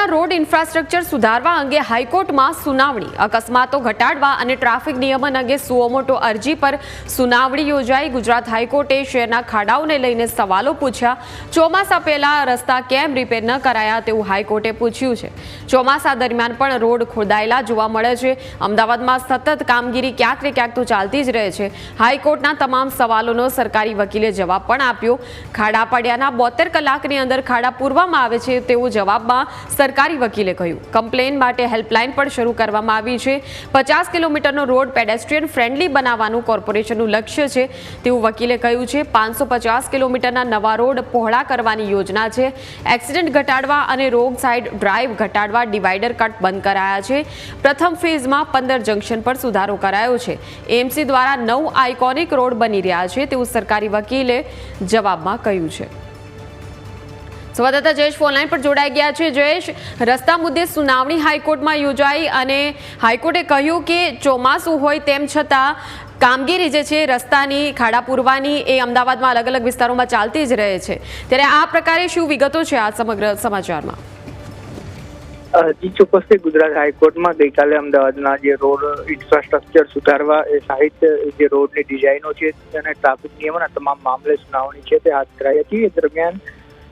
અમદાવાદના road infrastructure સુધારવા અંગે હાઈકોર્ટમાં સુનાવણી. અકસ્માતો ઘટાડવા અને ટ્રાફિક નિયમન અંગે સુઓમોટો અરજી પર સુનાવણી યોજાઈ. ગુજરાત હાઈકોર્ટે શહેરના ખાડાઓને લઈને સવાલો પૂછ્યા. ચોમાસા પહેલા રસ્તા કેમ રિપેર ન કરાયા તેવું હાઈકોર્ટે પૂછ્યું છે. ચોમાસા દરમિયાન પણ રોડ ખોદાયેલા જોવા મળે છે. અમદાવાદમાં સતત કામગીરી ક્યાંક ને ક્યાંક તો ચાલતી જ રહે છે. હાઈકોર્ટના તમામ સવાલોનો સરકારી વકીલે જવાબ પણ આપ્યો. ખાડા પડ્યાના બોતેર કલાકની અંદર ખાડા પૂરવામાં આવે છે તેવું જવાબમાં સરકારી વકીલે કહ્યું કમ્પ્લેન માટે હેલ્પલાઇન પણ શરૂ કરવામાં આવી છે. પચાસ કિલોમીટરનો રોડ પેડેસ્ટ્રીયન ફ્રેન્ડલી બનાવવાનું કોર્પોરેશનનું લક્ષ્ય છે. તેવું વકીલે કહ્યું છે, પાંચસો પચાસ કિલોમીટરના નવા રોડ પહોળા કરવાની યોજના છે. એક્સિડન્ટ ઘટાડવા અને રોગ સાઇડ ડ્રાઈવ ઘટાડવા ડિવાઈડર કટ બંધ કરાયા છે. પ્રથમ ફેઝમાં પંદર જંકશન પર સુધારો કરાયો છે. એમસી દ્વારા નવ આઇકોનિક રોડ બની રહ્યા છે. તેવું સરકારી વકીલે જવાબમાં કહ્યું છે. સંવાદદાતા જયેશ ફોનલાઈન પર જોડાઈ ગયા છે. જયેશ, રસ્તા મુદ્દે સુનાવણી હાઈકોર્ટમાં યોજાઈ અને હાઈકોર્ટે કહ્યું કે ચોમાસું હોય તેમ છતાં કામગીરી જે છે રસ્તાની, ખાડા પૂરવાની એ અમદાવાદમાં અલગ અલગ વિસ્તારોમાં ચાલતી જ રહે છે. ત્યારે આ પ્રકારે શું વિગતો છે આ સમગ્ર સમાચારમાં? જી ચોક્કસથી ગુજરાત હાઈકોર્ટમાં ગઈકાલે અમદાવાદના જે રોડ ઇન્ફ્રાસ્ટ્રક્ચર સુધારવા એ સાહિત્ય જે રોડની ડિઝાઇનો છે અને ટ્રાફિક નિયમોના તમામ મામલે સુનાવણી છે તે હાથ ધરાઈ હતી. એ દરમિયાન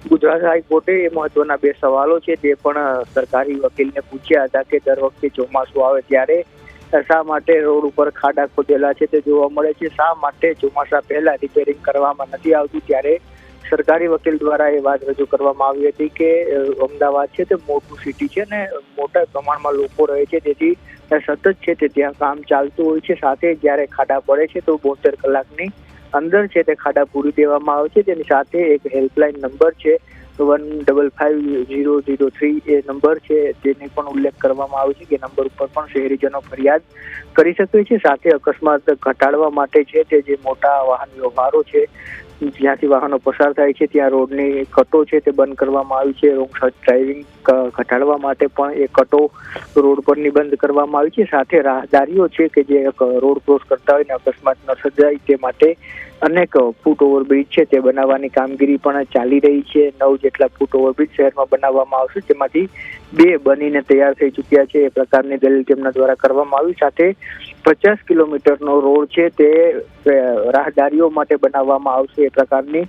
ગુજરાત હાઈકોર્ટે એ મહત્વના બે સવાલો છે તે પણ સરકારી વકીલને પૂછ્યા હતા કે દર વખતે ચોમાસું આવે ત્યારે શા માટે રોડ ઉપર ખાડા ખોદેલા છે તે જોવા મળે છે. શા માટે ચોમાસા પહેલા રિપેરિંગ કરવામાં નથી આવતું? ત્યારે સરકારી વકીલ દ્વારા એ વાત રજૂ કરવામાં આવી હતી કે અમદાવાદ છે તે મોટું સિટી છે ને મોટા પ્રમાણમાં લોકો રહે છે, તેથી સતત છે તે ત્યાં કામ ચાલતું હોય છે. સાથે જ્યારે ખાડા પડે છે તો બોતેર કલાકની અંદર છે તે ખાડા પૂરી દેવામાં આવે છે. તેની સાથે એક હેલ્પલાઇન નંબર છે one double five zero zero three એ નંબર છે તેની પણ ઉલ્લેખ કરવામાં આવે છે કે નંબર ઉપર પણ શહેરીજનો ફરિયાદ કરી શકે છે. સાથે અકસ્માત ઘટાડવા માટે છે તે જે મોટા વાહન વ્યવહારો છે, જ્યાંથી વાહનો પસાર થાય છે, ત્યાં રોડની કટો છે તે બંધ કરવામાં આવી છે. રોંગ ડ્રાઇવિંગ ઘટાડવા માટે પણ એ કટો રોડ પરની બંધ કરવામાં આવી છે. સાથે રાહદારીઓ છે કે જે રોડ ક્રોસ કરતા હોય ને અકસ્માત ન સર્જાય તે માટે અનેક ફૂટ ઓવરબ્રિજ છે, તે બનાવવાની કામગીરી પણ ચાલી રહી છે. નવ જેટલા ફૂટ ઓવરબ્રિજ શહેરમાં બનાવવામાં આવશે. જેમાંથી બે બનીને તૈયાર થઈ ચૂક્યા છે. એ પ્રકારની દલીલ તેમના દ્વારા કરવામાં આવી. સાથે પચાસ કિલોમીટરનો રોડ છે, તે રાહદારીઓ માટે બનાવવામાં આવશે. એ પ્રકારની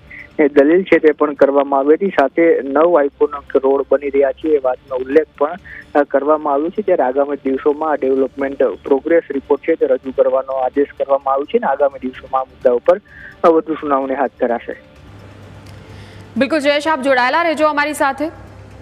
દલીલ છે તે પણ કરવામાં આવી હતી. સાથે નવ આઇકોનિક રોડ બની રહ્યા છે એ વાતનો ઉલ્લેખ પણ કરવામાં આવ્યો છે. ત્યારે આગામી દિવસોમાં આ ડેવલપમેન્ટ પ્રોગ્રેસ રિપોર્ટ છે તે રજૂ કરવાનો આદેશ કરવામાં આવ્યો છે અને આગામી દિવસોમાં આ મુદ્દા ઉપર વધુ સુનાવણી હાથ ધરાશે. બિલકુલ જયેશ, આપ જોડાયેલા રહેજો અમારી સાથે.